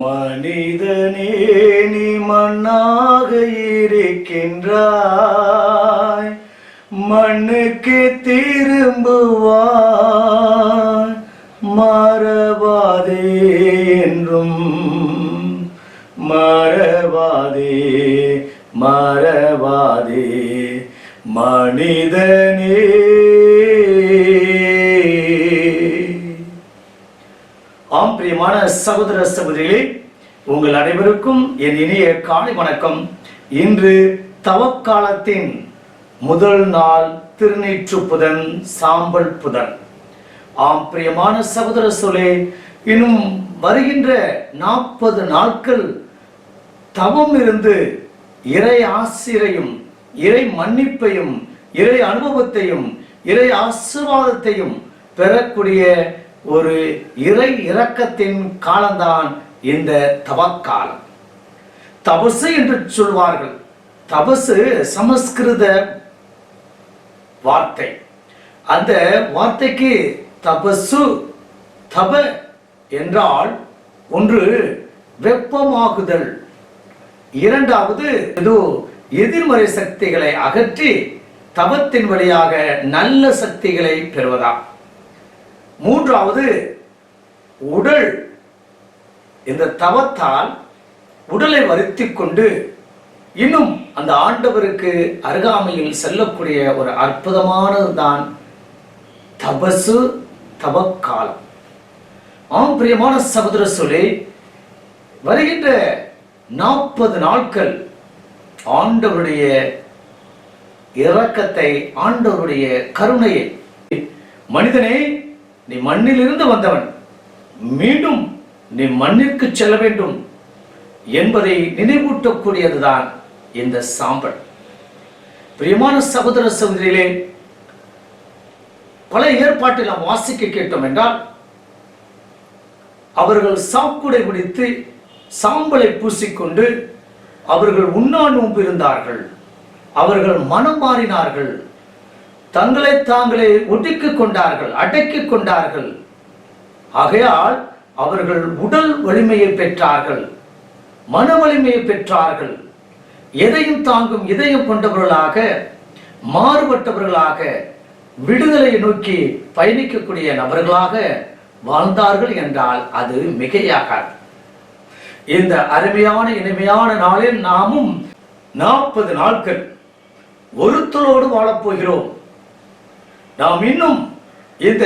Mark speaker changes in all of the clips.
Speaker 1: மனிதனே நீ மண்ணாக இருக்கின்றாய். மண்ணுக்கு திரும்புவாய். மறவாதே என்றும் மறவாதே மறவாதே. மனிதனே ஆம் பிரியமான சகோதர சகோதரிகளே உங்கள் அனைவருக்கும் என் இனிய காலை வணக்கம். இன்று தவக்காலத்தின் முதல் நாள் திருநீற்று புதன் சாம்பல் புதன். ஆம் பிரியமான சகோதர சொலே இன்னும் வருகின்ற நாற்பது நாட்கள் தவம் இருந்து இறை ஆசிரையும் இறை மன்னிப்பையும் இறை அனுபவத்தையும் இறை ஆசிர்வாதத்தையும் பெறக்கூடிய ஒரு இறை இரக்கத்தின் காலம்தான் இந்த தவக்காலம். தபசு என்று சொல்வார்கள். தபசு சமஸ்கிருத வார்த்தை. அந்த வார்த்தைக்கு தபசு தப என்றால் ஒன்று வெப்பமாகுதல். இரண்டாவது ஏதோ எதிர்மறை சக்திகளை அகற்றி தவத்தின் வழியாக நல்ல சக்திகளை பெறுவதா? மூன்றாவது உடல். இந்த தவத்தால் உடலை வருத்தி கொண்டு இன்னும் அந்த ஆண்டவருக்கு அருகாமையில் செல்லக்கூடிய ஒரு அற்புதமானதுதான் தபசு தவக்காலம் ஆம் பிரியமான சகோதர சொல்லி வருகின்ற நாற்பது நாட்கள் ஆண்டவருடைய இரக்கத்தை ஆண்டவருடைய கருணையை மனிதனே நீ மண்ணிலிருந்து வந்தவன். மீண்டும் நீ மண்ணிற்கு செல்ல வேண்டும் என்பதை நினைவூட்டக்கூடியதுதான் இந்த சாம்பல். பிரியமான சகோதர சகோதரிகளே பல ஏற்பாட்டில் நாம் வாசிக்க கேட்டோம் என்றால் அவர்கள் சாக்குடை குடித்து சாம்பலை பூசிக்கொண்டு அவர்கள் உண்ணா நோன்பு இருந்தார்கள் அவர்கள் மனம் மாறினார்கள். தங்களை தாங்களே ஒடுக்கிக் கொண்டார்கள் அடக்கிக் கொண்டார்கள். ஆகையால் அவர்கள் உடல் வலிமையை பெற்றார்கள் மன வலிமையை பெற்றார்கள். எதையும் தாங்கும் இதயம் கொண்டவர்களாக மாறுபட்டவர்களாக விடுதலையை நோக்கி பயணிக்கக்கூடிய நபர்களாக வாழ்ந்தார்கள் என்றால் அது மிகையாகாது. இந்த அருமையான இனிமையான நாளில் நாமும் நாற்பது நாட்கள் ஒருத்தலோடு வாழப்போகிறோம் நாம் இன்னும் இந்த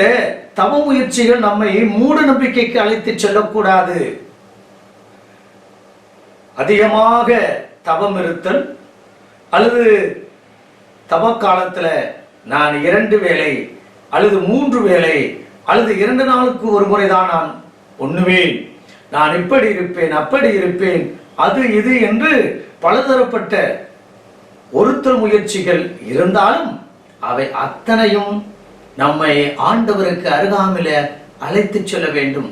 Speaker 1: தவ முயற்சிகள் நம்மை மூட நம்பிக்கைக்கு அழைத்து செல்லக்கூடாது. அதிகமாக தவம் இருத்தல் அல்லது தவ காலத்துல நான் இரண்டு வேளை அல்லது மூன்று வேளை அல்லது இரண்டு நாளுக்கு ஒரு முறை தான் நான் ஒண்ணுமே நான் இப்படி இருப்பேன் அப்படி இருப்பேன் அது இது என்று பலதரப்பட்ட ஒருத்தல் முயற்சிகள் இருந்தாலும் அவை அத்தனையும் நம்மை ஆண்டவருக்கு அருகாமையில அழைத்துச் செல்ல வேண்டும்.